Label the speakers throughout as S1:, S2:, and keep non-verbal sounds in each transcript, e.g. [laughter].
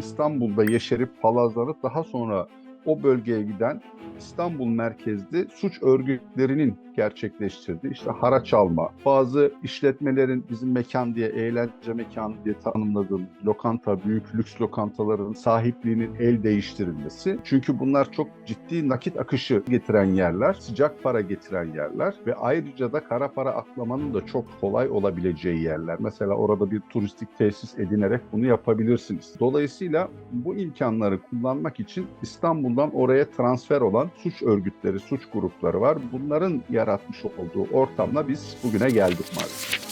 S1: İstanbul'da yeşerip palazlanıp daha sonra o bölgeye giden İstanbul merkezli suç örgütlerinin gerçekleştirdiği işte haraç alma, bazı işletmelerin bizim mekan diye, eğlence mekanı diye tanımladığımız lokanta, büyük lüks lokantaların sahipliğinin el değiştirilmesi. Çünkü bunlar çok ciddi nakit akışı getiren yerler, sıcak para getiren yerler ve ayrıca da kara para aklamanın da çok kolay olabileceği yerler. Mesela orada bir turistik tesis edinerek bunu yapabilirsiniz. Dolayısıyla bu imkanları kullanmak için İstanbul'dan oraya transfer olan suç örgütleri, suç grupları var. Bunların yaratmış olduğu ortamla biz bugüne geldik maalesef.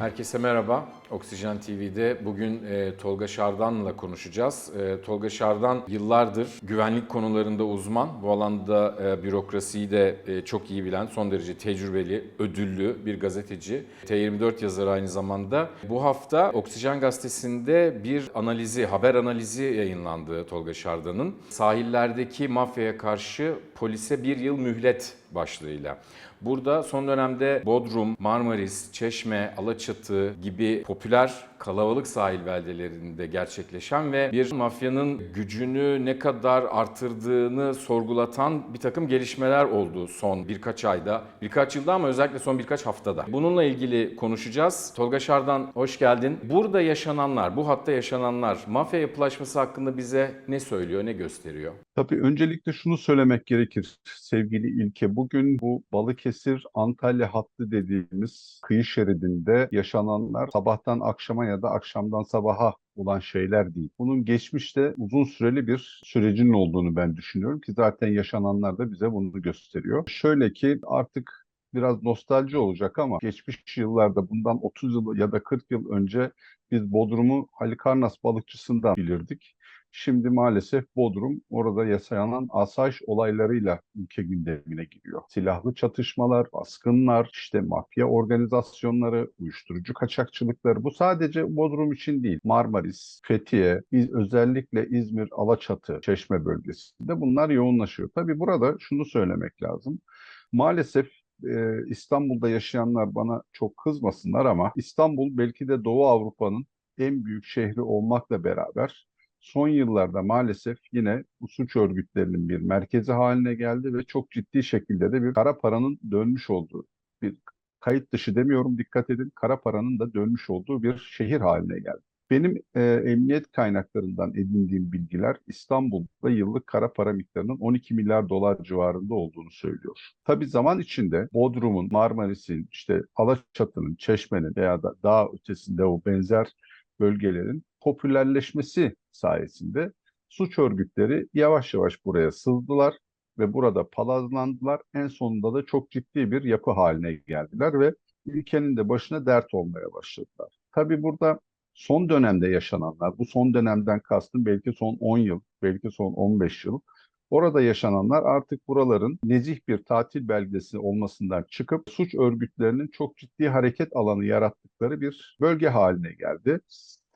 S2: Herkese merhaba. Oksijen TV'de bugün e, Tolga Şardan'la konuşacağız. E, Tolga Şardan yıllardır güvenlik konularında uzman. Bu alanda e, bürokrasiyi de e, çok iyi bilen, son derece tecrübeli, ödüllü bir gazeteci. T24 yazarı aynı zamanda. Bu hafta Oksijen Gazetesi'nde bir analizi, haber analizi yayınlandı Tolga Şardan'ın. Sahillerdeki mafyaya karşı polise bir yıl mühlet başlığıyla. Burada son dönemde Bodrum, Marmaris, Çeşme, Alaçatı gibi popüler kalabalık sahil beldelerinde gerçekleşen ve bir mafyanın gücünü ne kadar artırdığını sorgulatan bir takım gelişmeler oldu son birkaç ayda, birkaç yılda ama özellikle son birkaç haftada. Bununla ilgili konuşacağız. Tolga Şardan hoş geldin. Burada yaşananlar, bu hatta yaşananlar mafya yapılaşması hakkında bize ne söylüyor, ne gösteriyor?
S1: Tabii öncelikle şunu söylemek gerekir sevgili İlke. Bugün bu Balıkesir-Antalya hattı dediğimiz kıyı şeridinde yaşananlar sabahtan akşama ya da akşamdan sabaha olan şeyler değil. Bunun geçmişte uzun süreli bir sürecin olduğunu ben düşünüyorum ki zaten yaşananlar da bize bunu gösteriyor. Şöyle ki artık biraz nostalji olacak ama geçmiş yıllarda bundan 30 yıl ya da 40 yıl önce biz Bodrum'u Halikarnas balıkçısından bilirdik. Şimdi maalesef Bodrum orada yaşanan asayiş olaylarıyla ülke gündemine giriyor. Silahlı çatışmalar, baskınlar, işte mafya organizasyonları, uyuşturucu kaçakçılıkları bu sadece Bodrum için değil. Marmaris, Fethiye, İz- özellikle İzmir, Alaçatı, Çeşme bölgesinde bunlar yoğunlaşıyor. Tabii burada şunu söylemek lazım. Maalesef e, İstanbul'da yaşayanlar bana çok kızmasınlar ama İstanbul belki de Doğu Avrupa'nın en büyük şehri olmakla beraber son yıllarda maalesef yine bu suç örgütlerinin bir merkezi haline geldi ve çok ciddi şekilde de bir kara paranın dönmüş olduğu bir kayıt dışı demiyorum dikkat edin kara paranın da dönmüş olduğu bir şehir haline geldi. Benim e, emniyet kaynaklarından edindiğim bilgiler İstanbul'da yıllık kara para miktarının 12 milyar dolar civarında olduğunu söylüyor. Tabii zaman içinde Bodrum'un, Marmaris'in, işte Alaçatı'nın, Çeşme'nin veya da daha ötesinde o benzer bölgelerin popülerleşmesi sayesinde suç örgütleri yavaş yavaş buraya sızdılar ve burada palazlandılar. En sonunda da çok ciddi bir yapı haline geldiler ve ülkenin de başına dert olmaya başladılar. Tabii burada son dönemde yaşananlar, bu son dönemden kastım belki son 10 yıl, belki son 15 yıl, Orada yaşananlar artık buraların nezih bir tatil beldesi olmasından çıkıp suç örgütlerinin çok ciddi hareket alanı yarattıkları bir bölge haline geldi.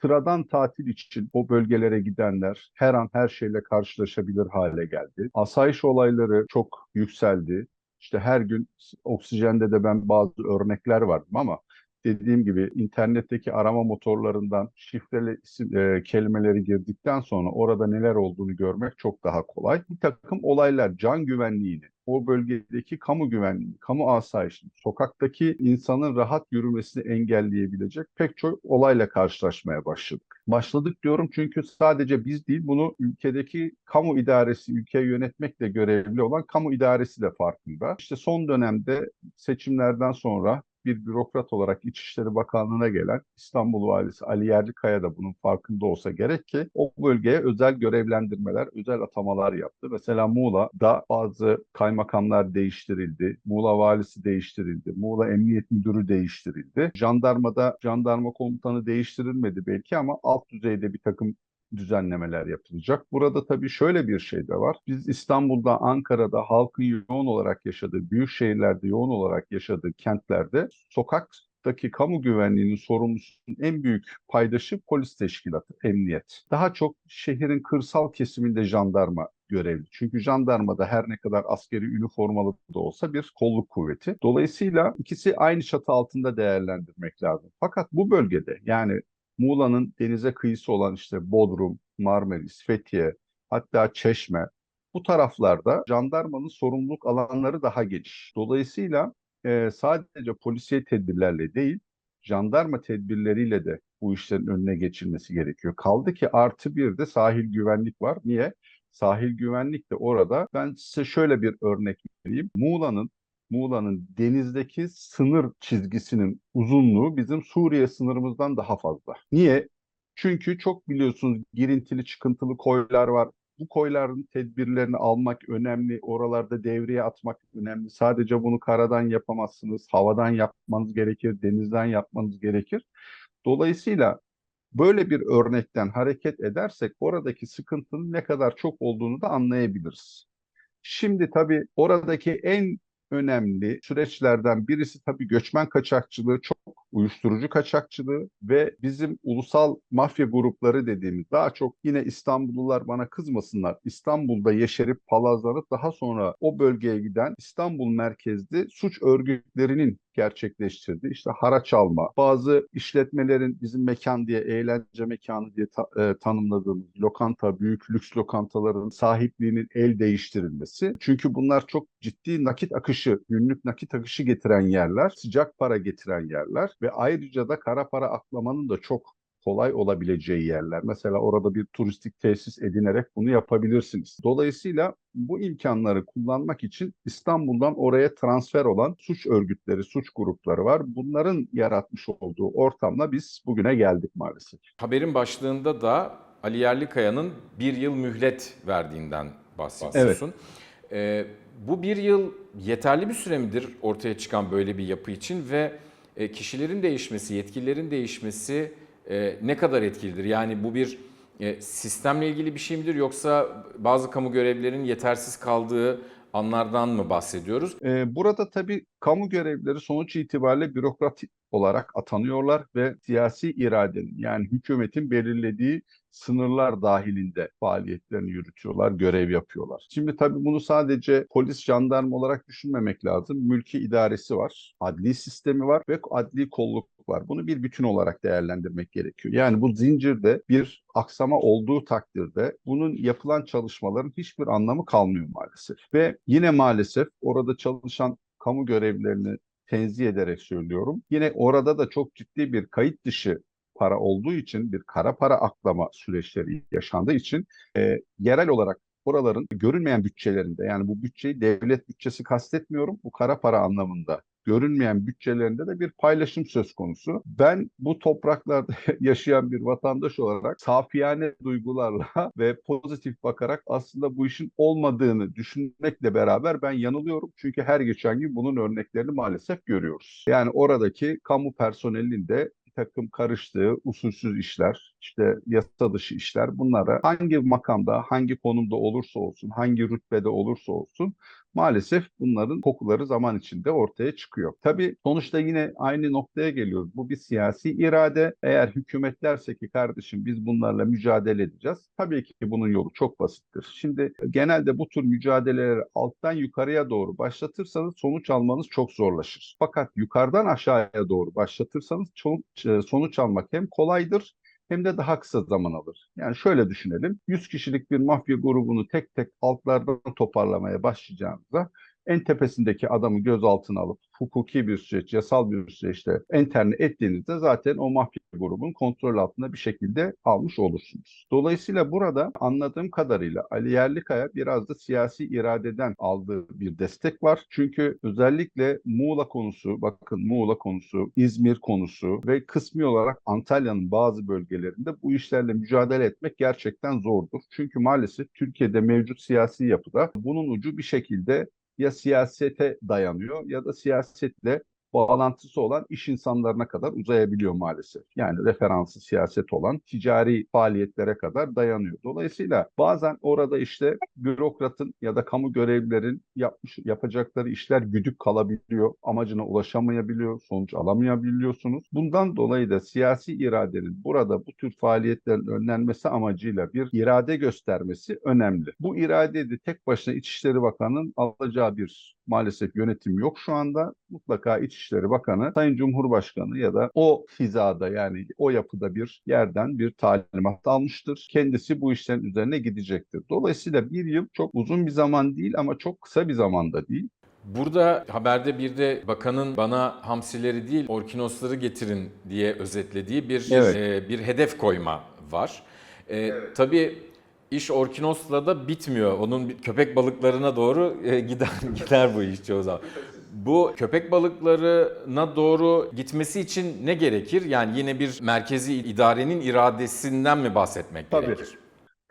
S1: Sıradan tatil için o bölgelere gidenler her an her şeyle karşılaşabilir hale geldi. Asayiş olayları çok yükseldi. İşte her gün oksijende de ben bazı örnekler vardım ama dediğim gibi internetteki arama motorlarından şifreli isim, e, kelimeleri girdikten sonra orada neler olduğunu görmek çok daha kolay. Bir takım olaylar can güvenliğini, o bölgedeki kamu güvenliğini, kamu asayişini, sokaktaki insanın rahat yürümesini engelleyebilecek pek çok olayla karşılaşmaya başladık. Başladık diyorum çünkü sadece biz değil bunu ülkedeki kamu idaresi, ülkeyi yönetmekle görevli olan kamu idaresi de farkında. İşte son dönemde seçimlerden sonra bir bürokrat olarak İçişleri Bakanlığı'na gelen İstanbul Valisi Ali Yerlikaya da bunun farkında olsa gerek ki o bölgeye özel görevlendirmeler, özel atamalar yaptı. Mesela Muğla'da bazı kaymakamlar değiştirildi, Muğla Valisi değiştirildi, Muğla Emniyet Müdürü değiştirildi. Jandarmada jandarma komutanı değiştirilmedi belki ama alt düzeyde bir takım düzenlemeler yapılacak. Burada tabii şöyle bir şey de var. Biz İstanbul'da, Ankara'da halkın yoğun olarak yaşadığı, büyük şehirlerde yoğun olarak yaşadığı kentlerde sokak Muğla'daki kamu güvenliğinin sorumlusunun en büyük paydaşı polis teşkilatı, emniyet. Daha çok şehrin kırsal kesiminde jandarma görevli. Çünkü jandarmada her ne kadar askeri üniformalı da olsa bir kolluk kuvveti. Dolayısıyla ikisi aynı çatı altında değerlendirmek lazım. Fakat bu bölgede yani Muğla'nın denize kıyısı olan işte Bodrum, Marmaris, Fethiye, hatta Çeşme bu taraflarda jandarmanın sorumluluk alanları daha geniş. Dolayısıyla e, sadece polisiye tedbirlerle değil, jandarma tedbirleriyle de bu işlerin önüne geçilmesi gerekiyor. Kaldı ki artı bir de sahil güvenlik var. Niye? Sahil güvenlik de orada. Ben size şöyle bir örnek vereyim. Muğla'nın Muğla'nın denizdeki sınır çizgisinin uzunluğu bizim Suriye sınırımızdan daha fazla. Niye? Çünkü çok biliyorsunuz girintili çıkıntılı koylar var. Bu koyların tedbirlerini almak önemli. Oralarda devreye atmak önemli. Sadece bunu karadan yapamazsınız. Havadan yapmanız gerekir. Denizden yapmanız gerekir. Dolayısıyla böyle bir örnekten hareket edersek oradaki sıkıntının ne kadar çok olduğunu da anlayabiliriz. Şimdi tabii oradaki en önemli süreçlerden birisi tabii göçmen kaçakçılığı, çok uyuşturucu kaçakçılığı ve bizim ulusal mafya grupları dediğimiz daha çok yine İstanbullular bana kızmasınlar. İstanbul'da yeşerip palazlanıp daha sonra o bölgeye giden İstanbul merkezli suç örgütlerinin gerçekleştirdiği işte haraç alma, bazı işletmelerin bizim mekan diye, eğlence mekanı diye ta- e, tanımladığımız lokanta, büyük lüks lokantaların sahipliğinin el değiştirilmesi. Çünkü bunlar çok ciddi nakit akışı, günlük nakit akışı getiren yerler, sıcak para getiren yerler ve ayrıca da kara para aklamanın da çok kolay olabileceği yerler. Mesela orada bir turistik tesis edinerek bunu yapabilirsiniz. Dolayısıyla bu imkanları kullanmak için İstanbul'dan oraya transfer olan suç örgütleri, suç grupları var. Bunların yaratmış olduğu ortamla biz bugüne geldik maalesef.
S2: Haberin başlığında da Ali Yerlikaya'nın bir yıl mühlet verdiğinden bahsediyorsun. Ee, bu bir yıl yeterli bir süre midir ortaya çıkan böyle bir yapı için ve e, kişilerin değişmesi, yetkililerin değişmesi e, ne kadar etkilidir? Yani bu bir e, sistemle ilgili bir şey midir yoksa bazı kamu görevlilerinin yetersiz kaldığı anlardan mı bahsediyoruz?
S1: Ee, burada tabii kamu görevlileri sonuç itibariyle bürokratik olarak atanıyorlar ve siyasi iradenin yani hükümetin belirlediği sınırlar dahilinde faaliyetlerini yürütüyorlar, görev yapıyorlar. Şimdi tabii bunu sadece polis, jandarma olarak düşünmemek lazım. Mülki idaresi var, adli sistemi var ve adli kolluk var. Bunu bir bütün olarak değerlendirmek gerekiyor. Yani bu zincirde bir aksama olduğu takdirde bunun yapılan çalışmaların hiçbir anlamı kalmıyor maalesef. Ve yine maalesef orada çalışan kamu görevlilerini tenzih ederek söylüyorum. Yine orada da çok ciddi bir kayıt dışı para olduğu için bir kara para aklama süreçleri yaşandığı için e, yerel olarak oraların görünmeyen bütçelerinde yani bu bütçeyi devlet bütçesi kastetmiyorum bu kara para anlamında görünmeyen bütçelerinde de bir paylaşım söz konusu. Ben bu topraklarda [laughs] yaşayan bir vatandaş olarak safiyane duygularla [laughs] ve pozitif bakarak aslında bu işin olmadığını düşünmekle beraber ben yanılıyorum. Çünkü her geçen gün bunun örneklerini maalesef görüyoruz. Yani oradaki kamu personelinin de takım karıştığı usulsüz işler, işte yasa dışı işler bunlara hangi makamda, hangi konumda olursa olsun, hangi rütbede olursa olsun maalesef bunların kokuları zaman içinde ortaya çıkıyor. Tabii sonuçta yine aynı noktaya geliyoruz. Bu bir siyasi irade. Eğer hükümet derse ki kardeşim biz bunlarla mücadele edeceğiz. Tabii ki bunun yolu çok basittir. Şimdi genelde bu tür mücadeleleri alttan yukarıya doğru başlatırsanız sonuç almanız çok zorlaşır. Fakat yukarıdan aşağıya doğru başlatırsanız sonuç almak hem kolaydır hem de daha kısa zaman alır. Yani şöyle düşünelim. 100 kişilik bir mafya grubunu tek tek altlardan toparlamaya başlayacağımızda en tepesindeki adamı gözaltına alıp hukuki bir süreç, yasal bir süreçte enterne ettiğinizde zaten o mafya grubun kontrol altında bir şekilde almış olursunuz. Dolayısıyla burada anladığım kadarıyla Ali Yerlikaya biraz da siyasi iradeden aldığı bir destek var. Çünkü özellikle Muğla konusu, bakın Muğla konusu, İzmir konusu ve kısmi olarak Antalya'nın bazı bölgelerinde bu işlerle mücadele etmek gerçekten zordur. Çünkü maalesef Türkiye'de mevcut siyasi yapıda bunun ucu bir şekilde ya siyasete dayanıyor ya da siyasetle bağlantısı olan iş insanlarına kadar uzayabiliyor maalesef. Yani referansı siyaset olan ticari faaliyetlere kadar dayanıyor. Dolayısıyla bazen orada işte bürokratın ya da kamu görevlilerin yapmış yapacakları işler güdük kalabiliyor. Amacına ulaşamayabiliyor, sonuç alamayabiliyorsunuz. Bundan dolayı da siyasi iradenin burada bu tür faaliyetlerin önlenmesi amacıyla bir irade göstermesi önemli. Bu irade de tek başına İçişleri Bakanı'nın alacağı bir maalesef yönetim yok şu anda. Mutlaka İçişleri Bakanı, Sayın Cumhurbaşkanı ya da o hizada yani o yapıda bir yerden bir talimat almıştır. Kendisi bu işlerin üzerine gidecektir. Dolayısıyla bir yıl çok uzun bir zaman değil ama çok kısa bir zamanda değil.
S2: Burada haberde bir de bakanın bana hamsileri değil orkinosları getirin diye özetlediği bir
S1: Evet.
S2: e, bir hedef koyma var. E, Tabii iş orkinosla da bitmiyor. Onun köpek balıklarına doğru e, [laughs] gider gider bu iş çoğu zaman. Bu köpek balıklarına doğru gitmesi için ne gerekir? Yani yine bir merkezi idarenin iradesinden mi bahsetmek
S1: Tabii.
S2: gerekir?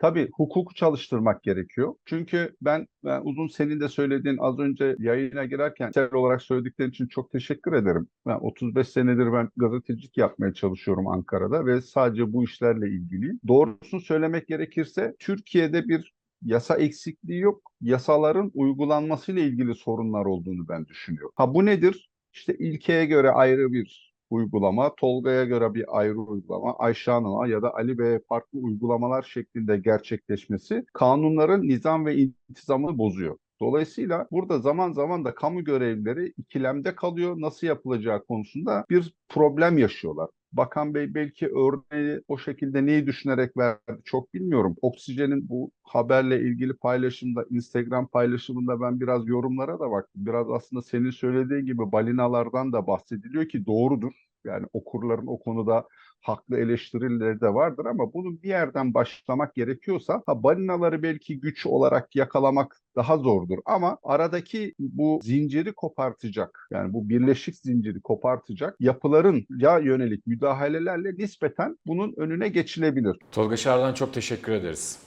S1: Tabii hukuku çalıştırmak gerekiyor. Çünkü ben, ben uzun senin de söylediğin az önce yayına girerken ser olarak söylediklerin için çok teşekkür ederim. Ben 35 senedir ben gazetecilik yapmaya çalışıyorum Ankara'da ve sadece bu işlerle ilgiliyim. Doğrusunu söylemek gerekirse Türkiye'de bir yasa eksikliği yok. Yasaların uygulanmasıyla ilgili sorunlar olduğunu ben düşünüyorum. Ha bu nedir? İşte ilkeye göre ayrı bir uygulama, Tolga'ya göre bir ayrı uygulama, Ayşe Hanım'a ya da Ali Bey'e farklı uygulamalar şeklinde gerçekleşmesi kanunların nizam ve intizamını bozuyor. Dolayısıyla burada zaman zaman da kamu görevlileri ikilemde kalıyor. Nasıl yapılacağı konusunda bir problem yaşıyorlar. Bakan Bey belki örneği o şekilde neyi düşünerek verdi çok bilmiyorum. Oksijenin bu haberle ilgili paylaşımda, Instagram paylaşımında ben biraz yorumlara da baktım. Biraz aslında senin söylediğin gibi balinalardan da bahsediliyor ki doğrudur. Yani okurların o konuda haklı eleştirileri de vardır ama bunun bir yerden başlamak gerekiyorsa ha balinaları belki güç olarak yakalamak daha zordur ama aradaki bu zinciri kopartacak yani bu birleşik zinciri kopartacak yapıların ya yönelik müdahalelerle nispeten bunun önüne geçilebilir.
S2: Tolga Şardan çok teşekkür ederiz.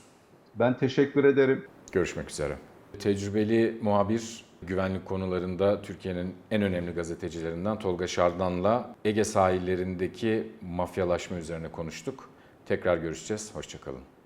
S1: Ben teşekkür ederim.
S2: Görüşmek üzere. Tecrübeli muhabir, güvenlik konularında Türkiye'nin en önemli gazetecilerinden Tolga Şardan'la Ege sahillerindeki mafyalaşma üzerine konuştuk. Tekrar görüşeceğiz. Hoşçakalın.